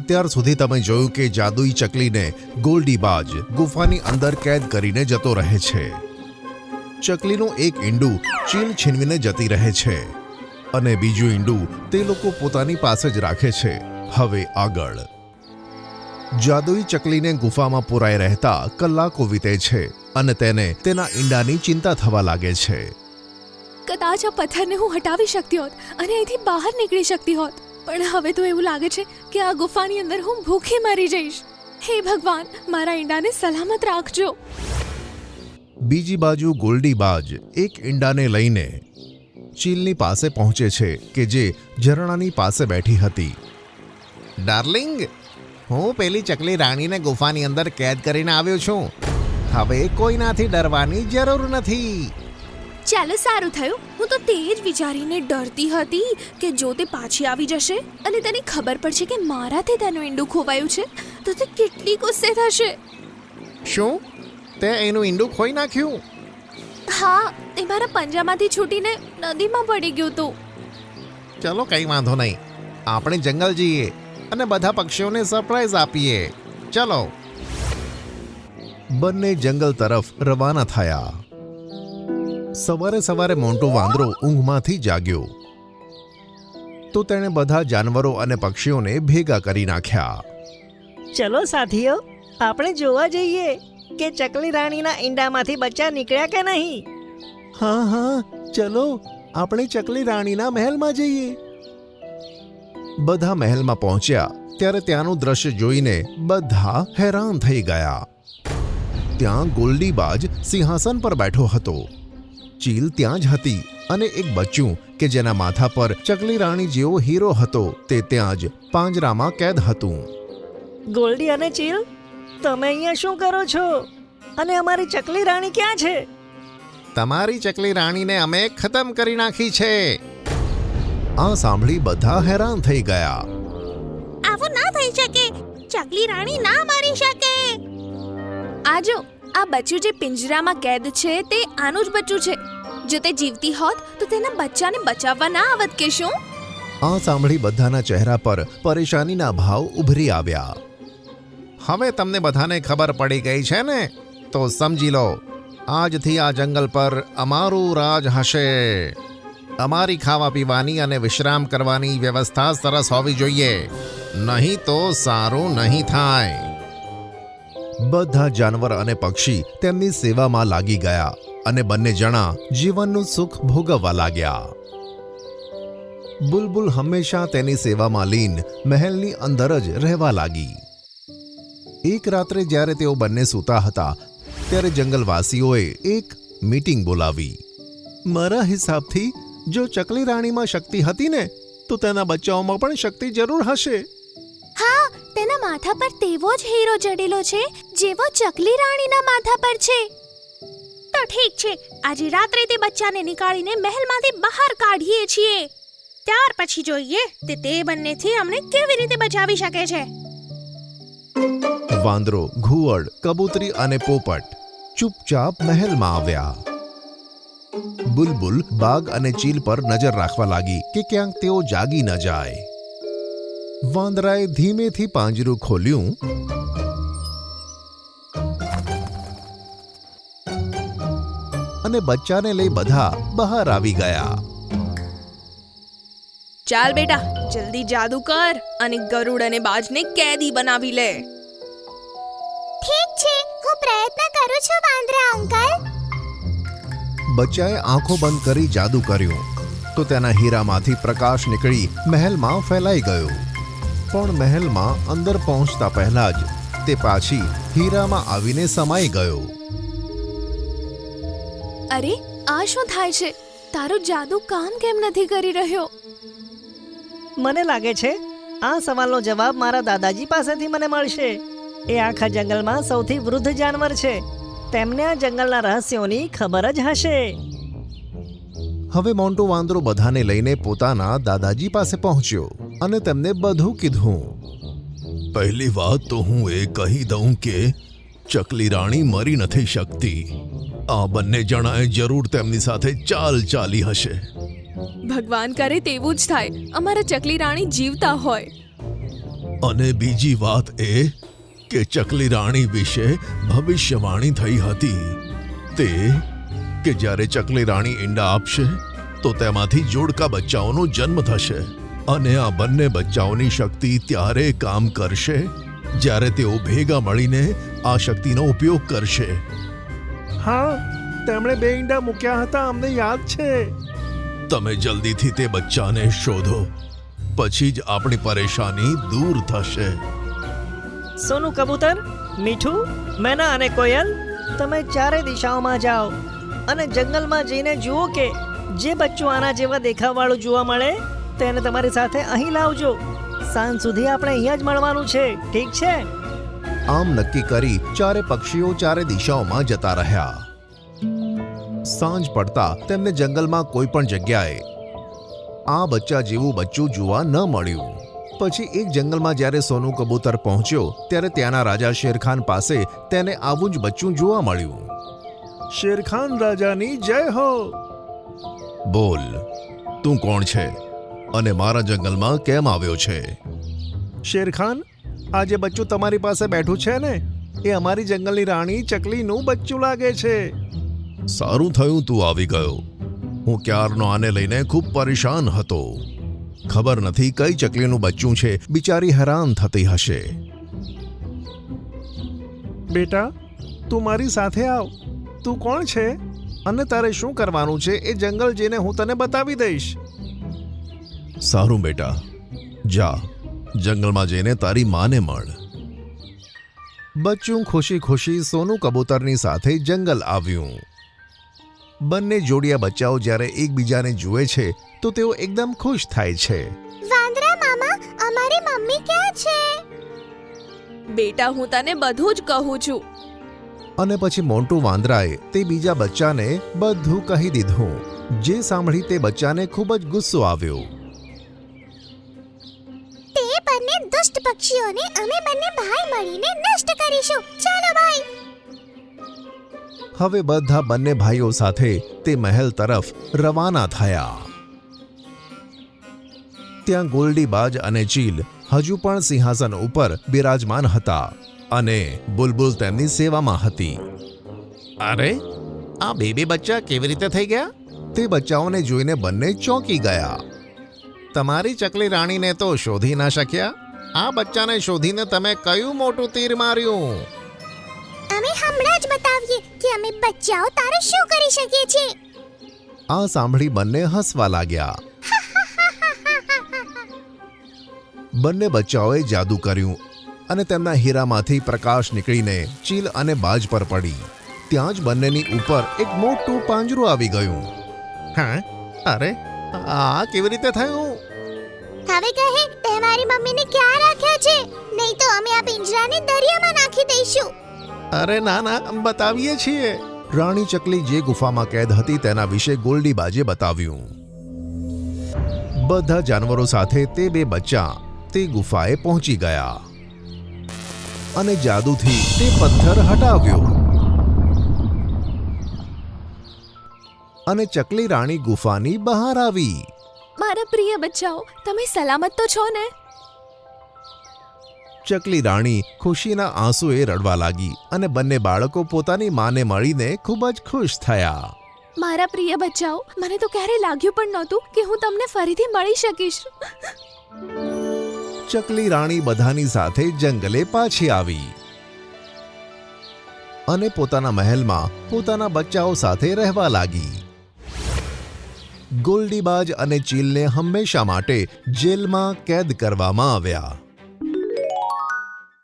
અત્યાર સુધી તમે જોયું કે જાદુઈ ચકલીને ગોલ્ડીબાજ ગુફાની અંદર કેદ કરીને જતો રહે છે. ચકલીનું એક ઈંડું ચીલ છીનવીને જતી રહે છે અને બીજું ઈંડું તે લોકો પોતાની પાસે જ રાખે છે. હવે આગળ. જાદુઈ ચકલીને ગુફામાં પુરાઈ રહેતા કલાકો વીતે છે અને તેને તેના ઈંડાની ચિંતા થવા લાગે છે. કદાચ આ પથ્થરને હું હટાવી શકતી હોત અને અહીંથી બહાર નીકળી શકતી હોત. પણ હવે તો એવું લાગે છે કે આ ગુફાની અંદર હું ભૂખી મરી જઈશ. હે ભગવાન, મારા ઈંડાને સલામત રાખજો. બીજી બાજુ ગોલ્ડીબાજ એક ઈંડાને લઈને ચીલની પાસે પહોંચે છે કે જે ઝરણાની પાસે બેઠી હતી. ડાર્લિંગ, હું પેલી ચકલી રાણીને ગુફાની અંદર કેદ કરીને આવ્યો છું. હવે કોઈનાથી ડરવાની જરૂર નથી. ચાલો સારું થયું. હું તો તે જ વિચારીને ડરતી હતી કે જો તે પાછી આવી જશે અને તને ખબર પડશે કે મારાથી તેનું ઈંડું ખોવાયું છે તો તે કેટલી ગુસ્સે થશે. શું? તે એનું ઈંડું ખોઈ નાખ્યું? હા તે મારા પંજામાંથી છૂટીને નદીમાં પડી ગયું હતું. ચલો કંઈ વાંધો નહીં. આપણે જંગલ જઈએ અને બધા પક્ષીઓને સરપ્રાઈઝ આપીએ. ચલો. બંને જંગલ તરફ રવાના થયા. સવારે સવારે મોન્ટો વાંદરો ઊંઘમાંથી જાગ્યો. તો તેણે બધા જાનવરો અને પક્ષીઓને ભેગા કરી નાખ્યા. ચલો સાથીઓ આપણે જોવા જઈએ કે ચકલી રાણીના ઈંડામાંથી બચ્ચા નીકળ્યા કે નહીં? હા હા ચલો આપણે ચકલી રાણીના મહેલમાં જઈએ. બધા મહેલમાં પહોંચ્યા ત્યારે ત્યાંનું દ્રશ્ય જોઈને બધા હેરાન થઈ ગયા. ત્યાં ગોલ્ડીબાજ સિંહાસન પર બેઠો હતો. ચીલ ત્યાં જ હતી અને એક બચ્ચું કે જેના માથા પર ચકલી રાણી જેવો હીરો હતો તે ત્યાં જ પાંજરામાં કેદ હતું. ગોલ્ડી અને ચીલ તમે અહીંયા શું કરો છો? અને અમારી ચકલી રાણી ક્યાં છે? તમારી ચકલી રાણીને અમે ખતમ કરી નાખી છે. આ સાંભળી બધા હેરાન થઈ ગયા. આવું ના થઈ શકે. ચકલી રાણી ના મારી શકે. આજો આ બચ્ચું જે પિંજરામાં કેદ છે તે આનું જ બચ્ચું છે. જો તે જીવતી હોત, તો તેના બચ્ચાને બચાવવા ના આવત કે શું? આ સાંભળી બધાના ચહેરા પર પરેશાનીના ભાવ ઉભરી આવ્યા. હવે તમને બધાને ખબર પડી ગઈ છે ને? તો સમજી લો, આજથી આ જંગલ પર અમારું રાજ હશે. અમારી ખાવા પીવાની અને વિશ્રામ કરવાની વ્યવસ્થા સરસ હોવી જોઈએ. નહીં તો સારું નહીં થાય. બધા જાનવર અને પક્ષી તેમની સેવામાં લાગી ગયા. અને બંને જણા જીવનનું સુખ ભોગવવા લાગ્યા. બુલબુલ હંમેશા તેની સેવામાં લીન, મહેલની અંદર જ રહેવા લાગી. એક રાત્રે જ્યારે તેઓ બંને સૂતા હતા, ત્યારે જંગલવાસીઓએ એક મીટિંગ બોલાવી. મારા હિસાબથી, જો ચકલી રાણીમાં શક્તિ હતી ને, તો તેના બચ્ચાઓમાં પણ શક્તિ જરૂર હશે. હા, તેના માથા પર તેવો જ હીરો જડેલો છે, જેવો ચકલી રાણીના માથા પર છે. તો ઠીક છે. આજે રાત્રે તે બચ્ચાને નીકાળીને મહેલમાંથી બહાર કાઢીએ છીએ. ત્યાર પછી જોઈએ તે તે બંનેથી અમને કેવી રીતે બચાવી શકે છે. વાંદરો, ઘુવડ, કબૂતરી અને પોપટ ચૂપચાપ મહેલમાં આવ્યા. બુલબુલ, બાગ અને ચીલ પર નજર રાખવા લાગી કે ક્યાંક તેઓ જાગી ન જાય. વાંદરાએ ધીમેથી પાંજરું ખોલ્યું. અને બચ્ચાને લઈ બધા બહાર આવી ગયા. ચાલ બેટા જલ્દી જાદુ કર અને ગરુડ અને બાજને કેદી બનાવી લે. ઠીક છે હું પ્રયત્ન કરું છું વાંદરા અંકલ. બચ્ચાએ આંખો બંધ કરી જાદુ કર્યું તો તેના હીરામાંથી પ્રકાશ નીકળી મહેલમાં ફેલાઈ ગયો. પણ મહેલમાં અંદર પહોંચતા પહેલા જ તે પાછી હીરામાં આવીને સમાઈ ગયો. અરે આ શું થાય છે? તારો જાદુ કામ કેમ નથી કરી રહ્યો? મને લાગે છે આ સવાલનો જવાબ મારા દાદાજી પાસેથી મને મળશે. એ આખા જંગલમાં સૌથી વૃદ્ધ જાનવર છે. તેમને આ જંગલના રહસ્યોની ખબર જ હશે. હવે મોન્ટો વાંદરો બધાને લઈને પોતાના દાદાજી પાસે પહોંચ્યો અને તેમને બધું કીધું. પહેલી વાત તો હું એ કહી દઉં કે ચકલી રાણી મરી નથી શકતી. આ બંને જણાએ જરૂર તેમની સાથે ચાલ ચાલી હશે. ભગવાન કરે તેવું જ થાય. અમારા ચકલી રાણી જીવતા હોય. અને બીજી વાત એ કે ચકલી રાણી વિશે ભવિષ્યવાણી થઈ હતી. તે કે જ્યારે ચકલી રાણી ઈંડા આપશે તો તેમાંથી જોડકા બચ્ચાઓનો જન્મ થશે. અને આ બંને બચ્ચાઓની શક્તિ ત્યારે કામ કરશે જ્યારે તેઓ ભેગા મળીને આ શક્તિનો ઉપયોગ કરશે. હા તેમણે બે ઈંડા મૂક્યા હતા અમને યાદ છે. તમે જલ્દીથી તે બચ્ચાને શોધો. પછી જ આપણી પરેશાની દૂર થશે. સોનું કબૂતર મીઠું મેના અને કોયલ તમે ચારે દિશાઓમાં જાઓ અને જંગલમાં જઈને જુઓ કે જે બચ્ચું આના જેવા દેખાવવાળું જોવા મળે તેને તમારી સાથે અહીં લાવજો. સાંજ સુધી આપણે અહીંયા જ મળવાનું છે ઠીક છે? આમ નક્કી કરી ચારે પક્ષીઓ ચારે દિશાઓમાં જતા રહ્યા. સાંજ પડતા તેમને જંગલમાં કોઈ પણ જગ્યાએ આ બચ્ચા જેવું બચ્ચું જોવા ન મળ્યું. પછી એક જંગલમાં જ્યારે સોનું કબૂતર પહોંચ્યો ત્યારે ત્યાંના રાજા શેરખાન પાસે તેને આવું જ બચ્ચું જોવા મળ્યું. શેરખાન રાજાની જય હો! બોલ તું કોણ છે? અને મારા જંગલમાં કેમ આવ્યો છે? શેરખાન આ જે બચ્ચું તમારી પાસે બેઠું છે ને એ અમારી જંગલની રાણી ચકલીનું બચ્ચું લાગે છે. સારું થયું તું આવી ગયો. હું ક્યારનો આને લઈને ખૂબ પરેશાન હતો. ખબર નથી કઈ ચકલીનું બચ્ચું છે બિચારી હેરાન થતી હશે. બેટા તું મારી સાથે આવ. તું કોણ છે? અને તારે શું કરવાનું છે? એ જંગલ જઈને હું તને બતાવી દઈશ. સારું બેટા. જા. જંગલમાં જઈને તારી માને મળ બચ્ચું ખુશી ખુશી સોનું કબૂતરની સાથે જંગલ આવ્યું. બંને જોડિયા બચ્ચાઓ જ્યારે એકબીજાને જુએ છે તો તેઓ એકદમ ખુશ થાય છે. વાંદરા મામા અમારી મમ્મી ક્યાં છે? બેટા હું તને બધું જ કહું છું. અને પછી મોન્ટુ વાંદરાએ તે બીજા બચ્ચાને બધું કહી દીધું. જે સાંભળી તે બચ્ચાને ખૂબ જ ગુસ્સો આવ્યો. બંને દુષ્ટ પક્ષીઓને અમે બંને ભાઈ મળીને નષ્ટ કરીશું. ચાલો ભાઈ. હવે બધા બંને ભાઈઓ સાથે તે મહેલ તરફ રવાના થયા. ત્યાં ગોલ્ડીબાજ અને ચીલ હજુ પણ સિંહાસન ઉપર બિરાજમાન હતા અને બુલબુલ તેમની સેવામાં હતી. અરે આ બેબી બચ્ચા કેવી રીતે થઈ ગયા? તે બચ્ચાઓને જોઈને બંને ચોંકી ગયા. તમારી ચકલી રાણીને તો શોધી ના શક્યા? આ બચ્ચાને શોધીને તમે કયું મોટું તીર માર્યું? અમે હમણાં જ બતાવીએ કે અમે બચ્ચાઓ તારે શું કરી શકીએ છીએ. આ સાંભળી બંને હસવા લાગ્યા. બંને બચ્ચાઓએ જાદુ કર્યું અને તેમના હીરામાંથી પ્રકાશ નીકળીને ચીલ અને બાજ પર પડી. ત્યાં જ બંનેની ઉપર એક મોટું પાંજરું આવી ગયું. હા? અરે આ કેવી રીતે થયું? હવે કહે તે મારી મમ્મીને ક્યાં રાખ્યા છે? નહીં તો અમે આ પિંજરાને દરિયામાં નાખી દઈશું. અરે ના ના બતાવીએ છીએ. રાણી ચકલી જે ગુફામાં કેદ હતી તેના વિશે ગોલ્ડી બાજે બતાવ્યું. બધા જાનવરો સાથે તે બે બચ્ચા તે ગુફાએ પહોંચી ગયા. અને જાદુથી તે પથ્થર હટાવ્યો. અને ચકલી રાણી ગુફાની બહાર આવી. મારા પ્રિય બચ્ચાઓ તમે સલામત તો છો ને? ચકલી રાણી ખુશીના આંસુએ રડવા લાગી અને બંને બાળકો પોતાની માને મળીને ખૂબ જ ખુશ થયા. મારા પ્રિય બચ્ચાઓ મને તો ક્યારે લાગ્યું પણ નહોતું કે હું તમને ફરીથી મળી શકીશ. ચકલી રાણી બધાની સાથે જંગલે પાછી આવી. અને પોતાના મહેલમાં પોતાના બચ્ચાઓ સાથે રહેવા લાગી. ગોલ્ડીબાજ અને ચીલને હંમેશા માટે જેલમાં કેદ કરવામાં આવ્યા.